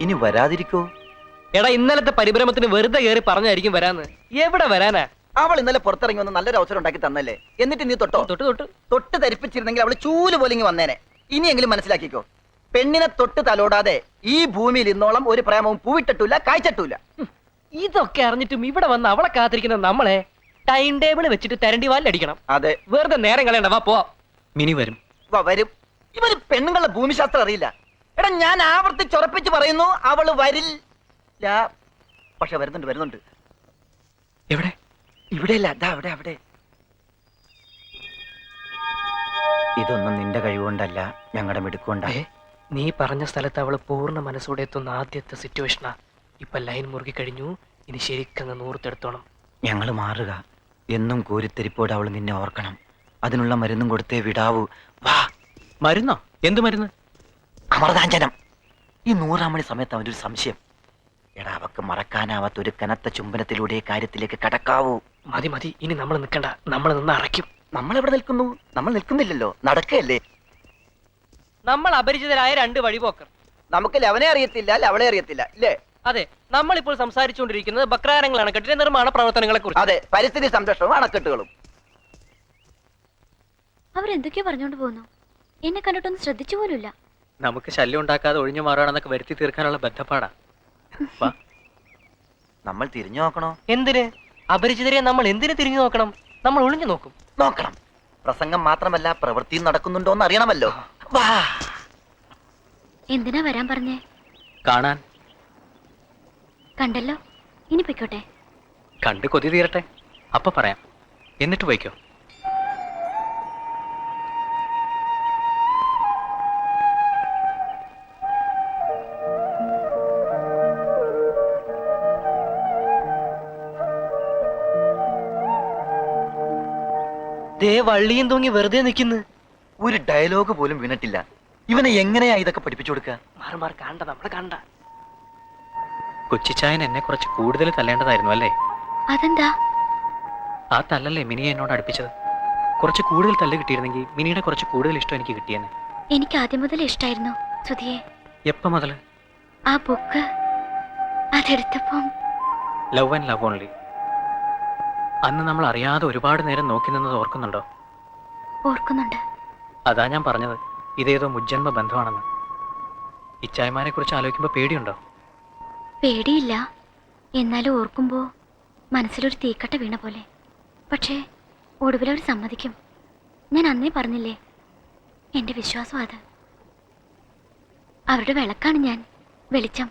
ഇനി വരാതിരിക്കോ? എടാ ഇന്നലത്തെ പരിഭ്രമത്തിന് വെറുതെ കയറി പറഞ്ഞായിരിക്കും വരാന്ന്. എവിടെ വരാനാ? അവൾ ഇന്നലെ പുറത്തിറങ്ങി വന്ന് നല്ലൊരു അവസരം ഉണ്ടാക്കി തന്നല്ലേ? എന്നിട്ട് നീ തൊട്ടോ? തൊട്ട് തൊട്ട്. തൊട്ട് ധരിപ്പിച്ചിരുന്നെങ്കിൽ അവൾ ചൂൽ പോലെ ഇങ്ങ് വന്നേനെ. ഇനിയെങ്കിലും മനസ്സിലാക്കിക്കോ. പെണ്ണിനെ തൊട്ട് തലോടാതെ ഈ ഭൂമിയിൽ ഇന്നോളം ഒരു പ്രേമവും പൂവിട്ടിട്ടില്ല കായ്ച്ചിട്ടില്ല. ഇതൊക്കെ അറിഞ്ഞിട്ടും ഇവിടെ വന്ന് അവളെ കാത്തിരിക്കുന്ന നമ്മളെ ടൈം ടേബിൾ വെച്ചിട്ട് തരണ്ടി വാലടിക്കണം അതെ. വെറുതെ നേരം കളയണ്ട വാ പോവാ. മിനി വരും. വ- വരും. ഇവർ പെണ്ണുങ്ങളുടെ ഭൂമിശാസ്ത്രം അറിയില്ല. എടാ ഞാൻ ആവർത്തിച്ചുറപ്പിച്ച് പറയുന്നു അവൾ വരില്ല പക്ഷെ വരുന്നുണ്ട് വരുന്നുണ്ട്. എവിടെ? ഇവിടെയല്ല അതാ അവിടെ അവിടെ. ഇതൊന്നും നിന്റെ കഴിവുകൊണ്ടല്ല ഞങ്ങളുടെ മിടുക്കൊണ്ടാ നീ പറഞ്ഞ സ്ഥലത്ത് അവൾ പൂർണ മനസ്സോടെ എത്തുന്ന ആദ്യത്തെ സിറ്റുവേഷനാ. ഇപ്പൊ ലൈൻ മുറുകി കഴിഞ്ഞു ഇനി ശരിക്കങ്ങ് നൂർത്തെടുത്തോണം. ഞങ്ങൾ മാറുക. എന്നും കൂരിത്തെരിപ്പോടെ അവൾ നിന്നെ ഓർക്കണം. അതിനുള്ള മരുന്നും കൊടുത്തേ വിടാവൂ. വാ. മരുന്നോ? എന്ത് മരുന്ന്? അമൃതാഞ്ജനം. ഈ നൂറാം മണി സമയത്ത് അവന്റെ ഒരു സംശയം. എടാ അവക്ക് മറക്കാനാവാത്ത ഒരു കനത്ത ചുംബനത്തിലൂടെ കാര്യത്തിലേക്ക് കടക്കാവൂ. മതി മതി. ഇനി നമ്മൾ നിൽക്കണ്ട. നമ്മൾ നിന്ന് അറയ്ക്കും. നമ്മൾ എവിടെ നിൽക്കുന്നു? നമ്മൾ നിൽക്കുന്നില്ലല്ലോ. നടക്കല്ലേ നമ്മൾ അപരിചിതരായ രണ്ട് വഴിപോക്കർ. നമുക്ക് ലവനെ അറിയത്തില്ല? ലവളെ അറിയത്തില്ല? ഇല്ലേ? അതെ. നമ്മൾ ഇപ്പോൾ സംസാരിച്ചുകൊണ്ടിരിക്കുന്നത് ബക്രാരങ്ങൾ കെട്ടിട നിർമ്മാണ പ്രവർത്തനങ്ങളെ കുറിച്ച് അതെ. പരിസ്ഥിതി സംരക്ഷണവും അണക്കെട്ടുകളും. അവരെന്തൊക്കെയോ പറഞ്ഞോണ്ട് പോകുന്നു. എന്നെ കണ്ടിട്ടൊന്നും ശ്രദ്ധിച്ചു പോലുമില്ല. നമുക്ക് ശല്യം ഉണ്ടാക്കാതെ ഒഴിഞ്ഞു മാറുകയാണെന്നൊക്കെ വരുത്തി തീർക്കാനുള്ള ബന്ധപ്പാടാ വാ. നമ്മൾ തിരിഞ്ഞു നോക്കണോ? എന്തിന്? അപരിചിതരെ നമ്മൾ എന്തിനു തിരിഞ്ഞു നോക്കണം? നമ്മൾ ഒളിഞ്ഞു നോക്കും. നോക്കണം. പ്രസംഗം മാത്രമല്ല പ്രവൃത്തിയും നടക്കുന്നുണ്ടോ എന്ന് അറിയണമല്ലോ. വാ. എന്തിനാ വരാൻ പറഞ്ഞേ? കാണാൻ. കണ്ടല്ലോ. ഇനി പൊയ്ക്കോട്ടെ. കണ്ട് കൊതി തീരട്ടെ. അപ്പൊ പറയാം. എന്നിട്ട് പോയിക്കോ. ദേ വള്ളിയും തൂങ്ങി വെറുതെ നിൽക്കുന്നു. ഒരു ഡയലോഗ് പോലും വീണിട്ടില്ല ഇവനെ എങ്ങനെയാ ഇതൊക്കെ പഠിപ്പിച്ചു കൊടുക്കുക മാറി മാറി കണ്ട നമ്മളെ കണ്ട. കൊച്ചിച്ചായൻ എന്നെ കുറച്ച് കൂടുതൽ തല്ലേണ്ടതായിരുന്നു അല്ലേ? അതെന്താ? ആ തല്ലല്ലേ മിനിയെ എന്നോട് അടുപ്പിച്ചത്. കുറച്ച് കൂടുതൽ തല്ല് കിട്ടിയിരുന്നെങ്കിൽ മിനിയുടെ കുറച്ച് കൂടുതൽ ഇഷ്ടം എനിക്ക് കിട്ടിയെന്നെ എനിക്ക് ആദ്യം മുതൽ ഇഷ്ടായിരുന്നു സുധിയെ. എപ്പോ മുതൽ ആ book അതെടുത്തപ്പം. Love and love only. അന്ന് നമ്മൾ അറിയാതെ ഒരുപാട് നേരം നോക്കി നിന്നത് ഓർക്കുന്നുണ്ടോ? ഓർക്കുന്നുണ്ട്. അതാ ഞാൻ പറഞ്ഞത്. ഇതേതോ മുജ്ജന്മ ബന്ധമാണെന്ന്. ഇച്ചായ്മാരെ കുറിച്ച് ആലോചിക്കുമ്പോൾ പേടിയുണ്ടോ? പേടിയില്ല. എന്നാലും ഓർക്കുമ്പോ മനസ്സിലൊരു തീക്കട്ട വീണ പോലെ. പക്ഷേ ഒടുവിലവർ സമ്മതിക്കും. ഞാൻ അന്നേ പറഞ്ഞില്ലേ? എന്റെ വിശ്വാസം അത്. അവരുടെ വിളക്കാണ് ഞാൻ. വെളിച്ചം.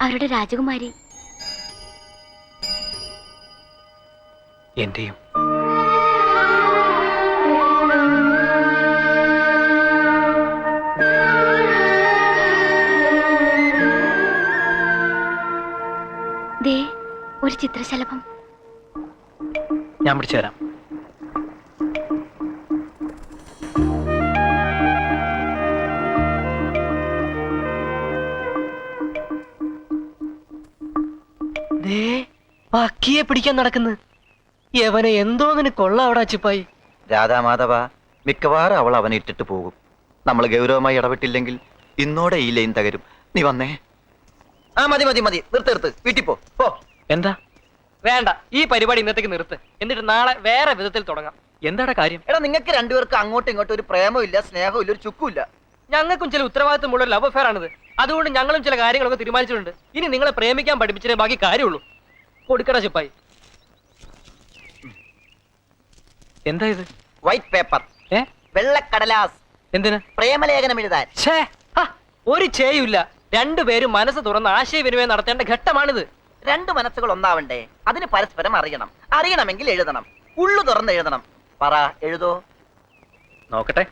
അവരുടെ രാജകുമാരി. എന്റെയും. ദേ ഒരു ചിത്രശലഭം. ഞാൻ പിടിച്ചു തരാം. ദേ പക്കിയെ പിടിക്കാൻ നടക്കുന്നു. യവനെ എന്തോന്നിന് കൊള്ളാം അവിടെ അച്ചിപ്പായി. രാധാമാധവ മിക്കവാറും അവൾ അവനെ ഇട്ടിട്ട് പോകും. നമ്മൾ ഗൗരവമായി ഇടപെട്ടില്ലെങ്കിൽ ഇന്നോടെ ഈ ലൈൻ തകരും. നീ വന്നേ. ആ മതി മതി മതി. നിർത്ത് നിർത്ത്. വീട്ടിൽ പോ. പോ. എന്താ? വേണ്ട. ഈ പരിപാടി ഇന്നത്തേക്ക് നിർത്ത്. എന്നിട്ട് നാളെ വേറെ വിധത്തിൽ തുടങ്ങാം. എന്താടാ കാര്യം? എടാ നിങ്ങൾക്ക് രണ്ടുപേർക്ക് അങ്ങോട്ടും ഇങ്ങോട്ടും ഒരു പ്രേമവും ഇല്ല സ്നേഹവും ഇല്ല ഒരു ചുക്കും ഇല്ല ഞങ്ങൾക്കും ചില ഉത്തരവാദിത്തമുള്ള ലവ് അഫെയർ ആണിത്. അതുകൊണ്ട് ഞങ്ങളും ചില കാര്യങ്ങളൊക്കെ തീരുമാനിച്ചിട്ടുണ്ട്. ഇനി നിങ്ങളെ പ്രേമിക്കാൻ പഠിപ്പിച്ചേ ബാക്കി കാര്യമുള്ളൂ. കൊടുക്കട ചിപ്പായി എന്താ ഇത്? വൈറ്റ് പേപ്പർ ഏ? വെള്ളക്കടലാസ്. എന്തിന്? പ്രേമലേഖനം എഴുതാൻ. ഛേ ഹ, ഒരു ചേയുമില്ല രണ്ടുപേരും മനസ്സ് തുറന്ന് ആശയവിനിമയം നടത്തേണ്ട ഘട്ടമാണിത്. രണ്ട് മനസ്സുകൾ ഒന്നാവണ്ടേ? അതിന് പരസ്പരം അറിയണം. അറിയണമെങ്കിൽ എഴുതണം. ഉള്ളു തുറന്ന് എഴുതണം. പറ എഴുതോ? നോക്കട്ടെ.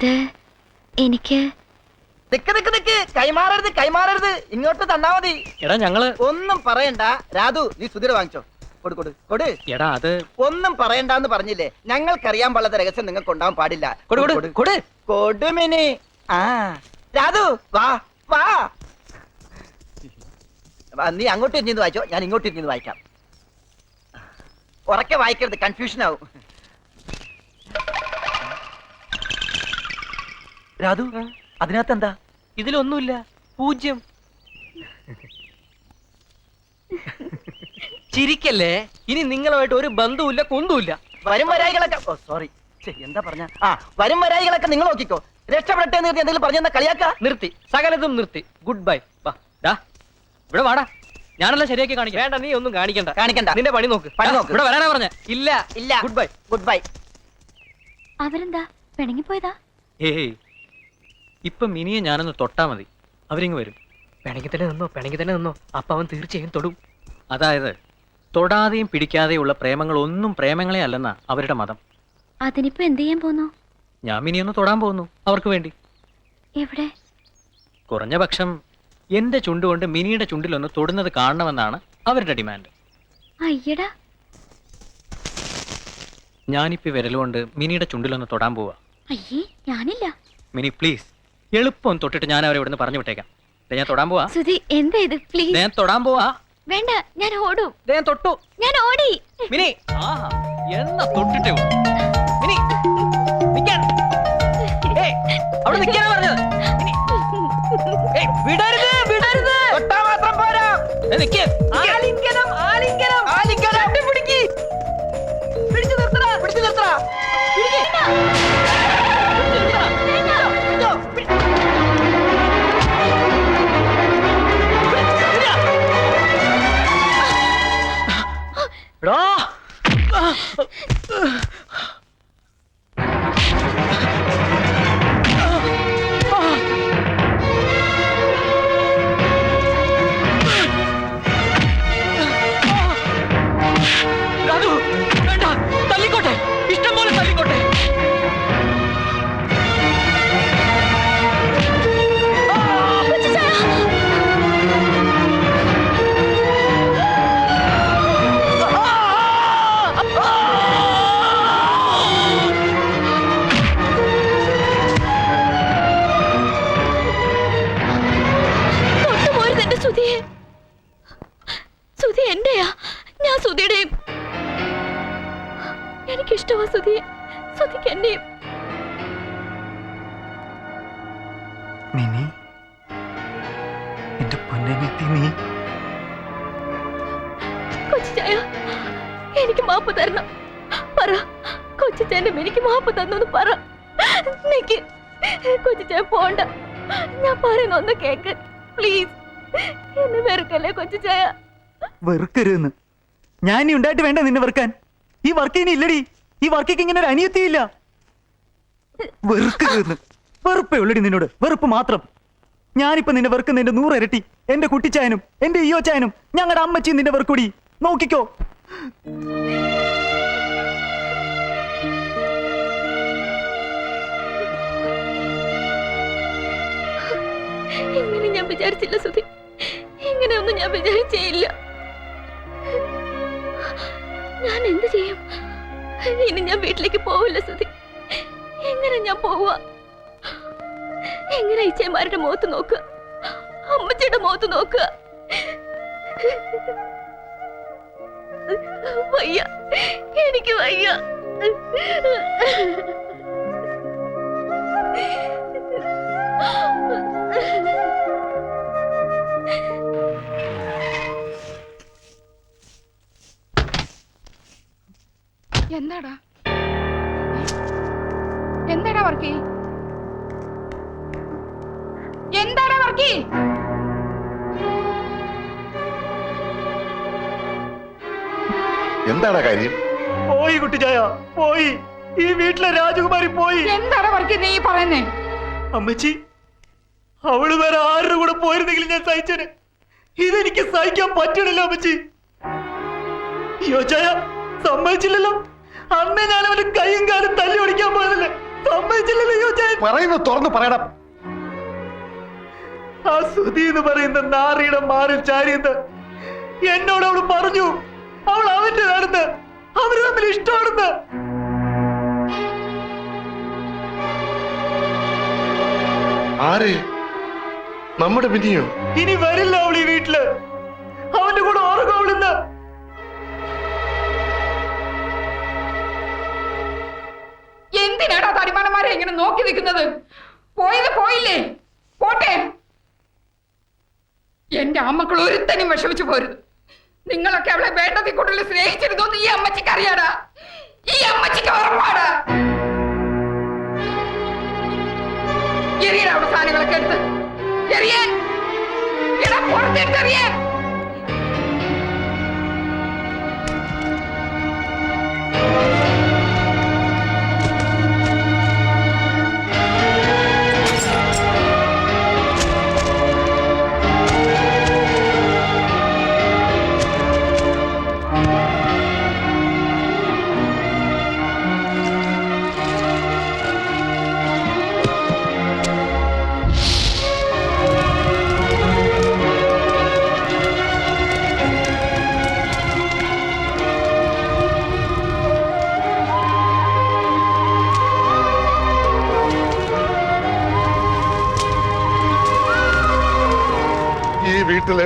അത് എനിക്ക് നിക്ക് നിക്ക് നിക്ക്. കൈമാറരുത് കൈമാറരുത്. ഇങ്ങോട്ട് തന്നാ മതി. എടാ ഞങ്ങൾ ഒന്നും പറയണ്ട. രാധു നീ സുധീർ വാങ്ങിച്ചോ. കൊടു കൊടു കൊടു. എടാ അത് ഒന്നും പറയണ്ടെന്ന് പറഞ്ഞില്ലേ? ഞങ്ങൾക്കറിയാൻ പാടാത്ത രഹസ്യം നിങ്ങൾക്ക് ഉണ്ടാവാൻ പാടില്ല. കൊടു കൊടു കൊടു കൊടുമിനി ആ. രാധു വാ വാ. വാ, നീ അങ്ങോട്ട് ഇരുന്ന് വായിച്ചോ. ഞാൻ ഇങ്ങോട്ട് ഇരുന്ന് വായിക്കാം. ഉറക്കെ വായിക്കരുത്. കൺഫ്യൂഷൻ ആവും രാധു അതിനകത്ത് എന്താ ഇതിലൊന്നുമില്ല. പൂജ്യം. ചിരിക്കല്ലേ? ഇനി നിങ്ങളുമായിട്ട് ഒരു ബന്ധവുമില്ല കുന്തുമില്ല. വരും വരായികളൊക്കെ ഓ സോറി എന്താ പറഞ്ഞ? ആ വരും വരായികളൊക്കെ നിങ്ങൾ നോക്കിക്കോ. രക്ഷപ്പെടട്ടെ നിർത്തി കരുതി എന്തെങ്കിലും പറഞ്ഞ കളിയാക്ക? നിർത്തി. സകലതും നിർത്തി. ഗുഡ് ബൈ വാ ഡാ ഇവിടെ വാടാ. ഞാനല്ല ശരിയാക്കി കാണിക്കാം. വേണ്ട നീ ഒന്നും കാണിക്കണ്ട. കാണിക്കണ്ട. നിന്റെ പണി നോക്ക്. പണി നോക്ക്. ഇവിടെ വരാനാ പറഞ്ഞ. ഇല്ല. ഇല്ല. ഗുഡ് ബൈ ഗുഡ് ബൈ അവരെന്താ? പിണങ്ങിപ്പോയതാ? ഏയ് ഇപ്പൊ മിനിയെ ഞാനൊന്ന് തൊട്ടാ മതി. അവരിങ്ങ് വരും. പിണങ്ങി തന്നെ നിന്നോ പിണങ്ങി തന്നെ നിന്നോ. അപ്പൊ അവൻ തീർച്ചയായും തൊടും. അതായത് തൊടാതെയും പിടിക്കാതെയുള്ള പ്രേമങ്ങൾ ഒന്നും പ്രേമങ്ങളെ അല്ലെന്നാ അവരുടെ മതം. അതിനിപ്പോ എന്ത് ചെയ്യാൻ പോന്നു? ഞാൻ മിനിയൊന്ന് തൊടാൻ പോകുന്നു അവർക്ക് വേണ്ടി. എവിടെ? കുറഞ്ഞ പക്ഷം എന്റെ ചുണ്ടുകൊണ്ട് മിനിയുടെ ചുണ്ടിലൊന്ന് തൊടുന്നത് കാണണമെന്നാണ് അവരുടെ ഡിമാൻഡ്. അയ്യടാ. ഞാനിപ്പോ വിരലുകൊണ്ട് മിനിയുടെ ചുണ്ടിലൊന്ന് തൊടാൻ പോവാ. അയ്യേ ഞാനില്ല. മിനി പ്ലീസ്. എളുപ്പം തൊട്ടിട്ട് ഞാൻ അവരെ ഇവിടുന്ന് പറഞ്ഞു വിട്ടേക്കാം. ദേ ഞാൻ തൊടാൻ പോവാ. സുധി എന്താ ഇത്? പ്ലീസ് ഞാൻ തൊടാൻ പോവാ. വേണ്ട ഞാൻ ഓടും. ദേ ഞാൻ തൊട്ടു. ഞാൻ ഓടി. മിനി. ആഹാ എന്നാ തൊട്ടിട്ടേ ഉള്ളൂ. മിനി നിക്കാൻ ഏയ്, അവിടെ നിക്കാനാ പറഞ്ഞത്. മിനി, ഏയ്, വിടരുത് വിടരുത്. തൊട്ടാ മാത്രം പോരാ. ഏ, നിക്ക്, നിക്ക്. ആലിംഗനം ആലിംഗനം. ആലിംഗനം. പിടിക്ക് പിടിച്ചു നിർത്തടാ പിടിച്ചു നിർത്തടാ. എനിക്കിഷ്ടമാ സുധിയെ. സുധിക്ക് എന്നെയും. മിനി എന്റെ പൊന്നെത്തി നീ കൊച്ചിച്ചായ എനിക്ക് മാപ്പ് തരണം. പറ കൊച്ചിച്ചായന്റെ എനിക്ക് മാപ്പ് തന്നു പറ. നിക്ക് കൊച്ചിച്ചായ പോണ്ട. ഞാൻ പറയുന്ന ഒന്ന് കേക്ക് പ്ലീസ്. എന്നെ വെറുക്കല്ലേ കൊച്ചിച്ചായ വെറുക്കരുന്ന് ഞാൻ ഉണ്ടായിട്ട് വേണ്ട നിന്നെ വെറുക്കാൻ. ഈ വർക്ക് ഇനി ഇല്ലടി. ഈ വർക്കിക്ക് ഇങ്ങനെ ഒരു അനിയത്തിയില്ല വെറുക്കരുതെന്ന് വെറുപ്പേ ഉള്ളടി നിന്നോട്. വെറുപ്പ് മാത്രം. ഞാനിപ്പോ നിന്നെ വെറുക്കുന്നതിന്റെ നൂറിരട്ടി എന്റെ കുട്ടിച്ചായനും എന്റെ ഇയോ ചായനും ഞങ്ങളുടെ അമ്മച്ചിയും നിന്നെ വെറുക്കൂടി നോക്കിക്കോ. ഇങ്ങനെ ഞാൻ വിചാരിച്ചില്ല സുധി? ഇങ്ങനെയൊന്നും ഞാൻ വിചാരിച്ചേയില്ല ഞാൻ എന്ത് ചെയ്യും? ഇനി ഞാൻ വീട്ടിലേക്ക് പോവില്ല സുധി. എങ്ങനെ ഞാൻ പോവുക? എങ്ങനെ ഇച്ചയന്മാരുടെ മുഖത്ത് നോക്കുക? അമ്മച്ചിയുടെ മുഖത്ത് നോക്കുക? വയ്യ. എനിക്ക് വയ്യ. എന്താടാ? എന്താടാ വർക്കി? എന്താടാ വർക്കി? എന്താടാ കാര്യം? പോയി കുട്ടിച്ചായ പോയി. ഈ വീട്ടിലെ രാജകുമാരി പോയി. എന്താടാ വർക്കി നീ പറയുന്നേ? അമ്മച്ചി അവൾ വേറെ ആരുടെ കൂടെ പോയിരുന്നെങ്കിൽ ഞാൻ സഹിച്ചേനെ. ഇതെനിക്ക് സഹിക്കാൻ പറ്റണില്ല അമ്മച്ചി. യോജായ സമ്മതിച്ചില്ലല്ലോ. അന്ന് ഞാൻ അവന് കൈയും കാലും തല്ലി ഓടിക്കാൻ പോയതല്ലേ? സമ്മതിച്ചില്ലല്ലോ പറയുന്നത് തുറന്നു പറയണം. ആ സുധി എന്ന് പറയുന്ന നാറിയുടെ മാറിൽ ചാരിയെന്ന് എന്നോട് അവൾ പറഞ്ഞു. അവൾ അവന്റെ നടന്ന് അവർ തമ്മിൽ ഇഷ്ടമാണെന്ന്. ആര്? നമ്മുടെ പിന്നെയോ ഇനി വരില്ല അവൾ ഈ വീട്ടിൽ. നോക്കി നിൽക്കുന്നത്. പോയത് പോയില്ലേ? പോട്ടെ. എന്റെ അമ്മക്കൾ ഒരുത്തനും വിഷമിച്ചു പോരുത്. നിങ്ങളൊക്കെ അവളെ വേണ്ടതിൽ കൂടുതൽ സ്നേഹിച്ചിരുന്നു ഈ അമ്മച്ചിക്ക് അറിയാടാ. ഈ അമ്മച്ചിക്ക് ഉറപ്പാടാ. എറിയടാ അവിടെ സാധനങ്ങളൊക്കെ എടുത്ത്. എറിയാൻ. എടാ പുറത്തെടുത്ത്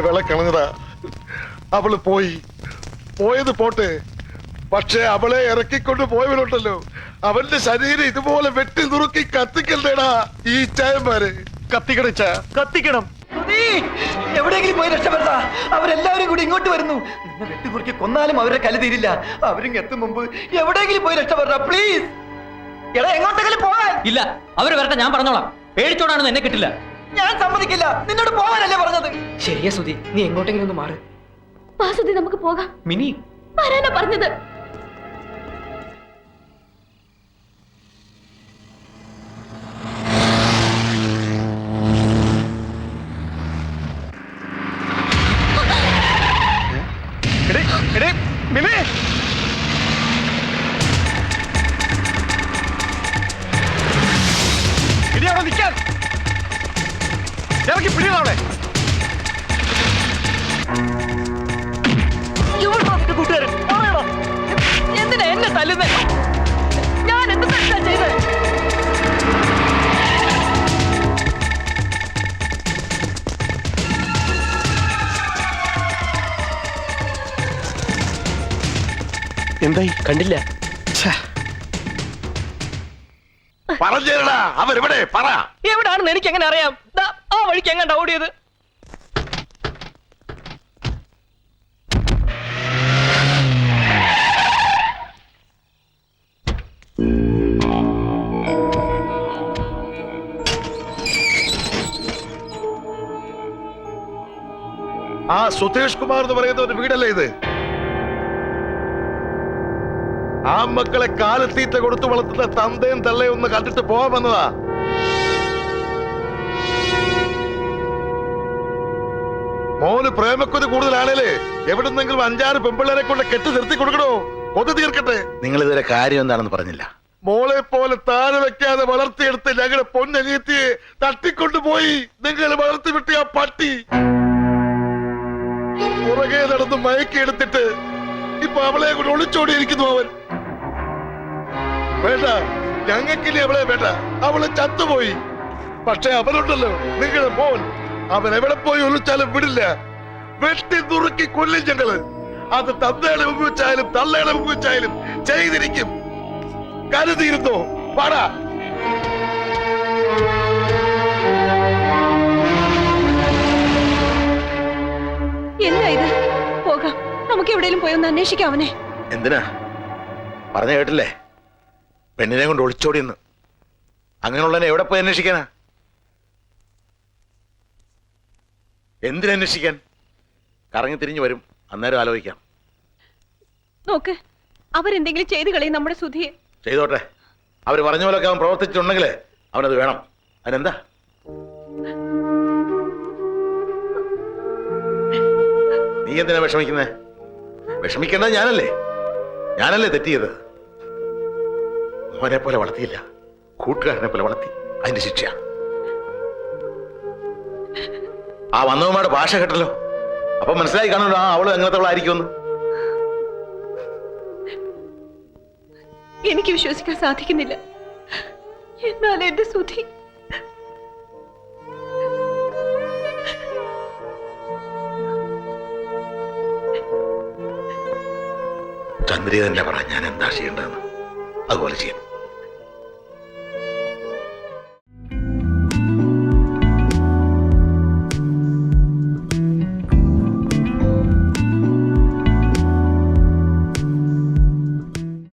വീട്ടിലെ കിണഞ്ഞതാ. അവൾ പോയി. പോയത് പോട്ടെ. പക്ഷെ അവളെ ഇറക്കിക്കൊണ്ട് പോയവരുണ്ടല്ലോ. അവന്റെ ശരീരം ഇതുപോലെ വെട്ടി നുറുക്കി കത്തിക്കണ്ടേടാ ഈ ചായന്മാര്. കത്തിക്കണ കത്തിക്കണം. എവിടെങ്കിലും എവിടെയെങ്കിലും പോയി രക്ഷപ്പെടാ അവരെല്ലാവരും കൂടി ഇങ്ങോട്ട് വരുന്നു. നിന്നെ വെട്ടിക്കുറിക്ക് കൊന്നാലും അവരുടെ കല തീരില്ല. അവരും എത്തും മുമ്പ് എവിടെങ്കിലും പോയി രക്ഷപ്പെടാ പ്ലീസ് എടാ എങ്ങോട്ടെങ്കിലും പോവാ ഇല്ല അവർ വരട്ടെ ഞാൻ പറഞ്ഞോളാം. പേടിച്ചോടാണെന്ന് എന്നെ കിട്ടില്ല. ഞാൻ സമ്മതിക്കില്ല. നിന്നോട് പോകാനല്ലേ പറഞ്ഞത്? ശരിയാ സുധി നീ എങ്ങോട്ടെങ്കിലും ഒന്ന് മാറ്. വാസുദി നമുക്ക് പോകാം. മിനി. വരാനാ പറഞ്ഞത്. എന്തായി? കണ്ടില്ല. പറഞ്ഞേരടാ. അവരെവിടെ പറ. എവിടാണെന്ന് എനിക്ക് എങ്ങനെ അറിയാം? ദാ, ആ വഴിക്ക് എങ്ങാണ്ടാ ഓടിയത്. ആ സുധേഷ് കുമാർ എന്ന് പറയുന്ന ഒരു വീടല്ലേ ഇത്? ആ മക്കളെ കാലത്തീറ്റ കൊടുത്തു വളർത്തുന്ന തന്തയും തള്ളയും ഒന്ന് കണ്ടിട്ട് പോവാൻ വന്നതാ. മോന് പ്രേമക്കൊതി കൂടുതലാണേലേ എവിടുന്നെങ്കിലും അഞ്ചാറ് പെമ്പിള്ളേരെ കൊണ്ട് കെട്ടി നിർത്തി കൊടുക്കണോ? കൊതു തീർക്കട്ടെ. നിങ്ങൾ ഇതുവരെ കാര്യം എന്താണെന്ന് പറഞ്ഞില്ല. മോളെ പോലെ താഴെ വെക്കാതെ വളർത്തിയെടുത്ത് ഞങ്ങളുടെ പൊന്നനിയത്തിയെ തട്ടിക്കൊണ്ടുപോയി നിങ്ങൾ വളർത്തി വിട്ടിയ പട്ടി. പുറകെ നടന്ന് മയക്കെടുത്തിട്ട് ഇപ്പൊ അവളെ കൂടെ ഒളിച്ചോടിയിരിക്കുന്നു ഞങ്ങൾക്കിനി അവളെ വേണ്ട. അവൾ ചത്തുപോയി. പക്ഷെ അവനുണ്ടല്ലോ നിങ്ങളുടെ മോൻ. അവൻ എവിടെ പോയി ഒളിച്ചാലും വിടില്ല. വെട്ടി നുറുക്കി കൊല്ലും ഞങ്ങൾ അത് തന്തയുടെ മുമ്പ് വെച്ചായാലും തള്ളയുടെ മുമ്പ് ചെയ്തിരിക്കും. കരുതിയിരുന്നോ? പാടാ എന്താ ഇത്? പോകാം. നമുക്ക് എവിടെയെങ്കിലും പോയി ഒന്ന് അന്വേഷിക്കാം അവനെ. എന്തിനാ? പറഞ്ഞ കേട്ടില്ലേ? പെണ്ണിനെ കൊണ്ട് ഒളിച്ചോടിയെന്ന് അങ്ങനെയുള്ളതിനെ എവിടെ പോയി അന്വേഷിക്കാനാ? എന്തിനന്വേഷിക്കാൻ കറങ്ങി തിരിഞ്ഞു വരും. അന്നേരം ആലോചിക്കാം. നോക്ക് അവരെന്തെങ്കിലും ചെയ്തു കളയും നമ്മുടെ സുധിയെ. ചെയ്തോട്ടെ. അവർ പറഞ്ഞ പോലൊക്കെ അവൻ പ്രവർത്തിച്ചിട്ടുണ്ടെങ്കിൽ അവനത് വേണം. അതിനെന്താ? നീ എന്തിനാ വിഷമിക്കുന്നേ? വിഷമിക്കേണ്ട ഞാനല്ലേ? ഞാനല്ലേ തെറ്റിയത്? അവനെ പോലെ വളർത്തിയില്ല. കൂട്ടുകാരനെ പോലെ വളർത്തി. അതിന്റെ ശിക്ഷ. ആ വന്നവന്മാരുടെ ഭാഷ കേട്ടല്ലോ. അപ്പൊ മനസ്സിലായി കാണുമല്ലോ ആ അവൾ എങ്ങനത്തെവളായിരിക്കുമെന്ന് എനിക്ക് വിശ്വസിക്കാൻ സാധിക്കുന്നില്ല. എന്നാൽ എന്റെ സുധി ചന്ദ്രി തന്നെ പറ ഞാൻ എന്താ ചെയ്യേണ്ടതെന്ന്. അതുപോലെ ചെയ്യാം.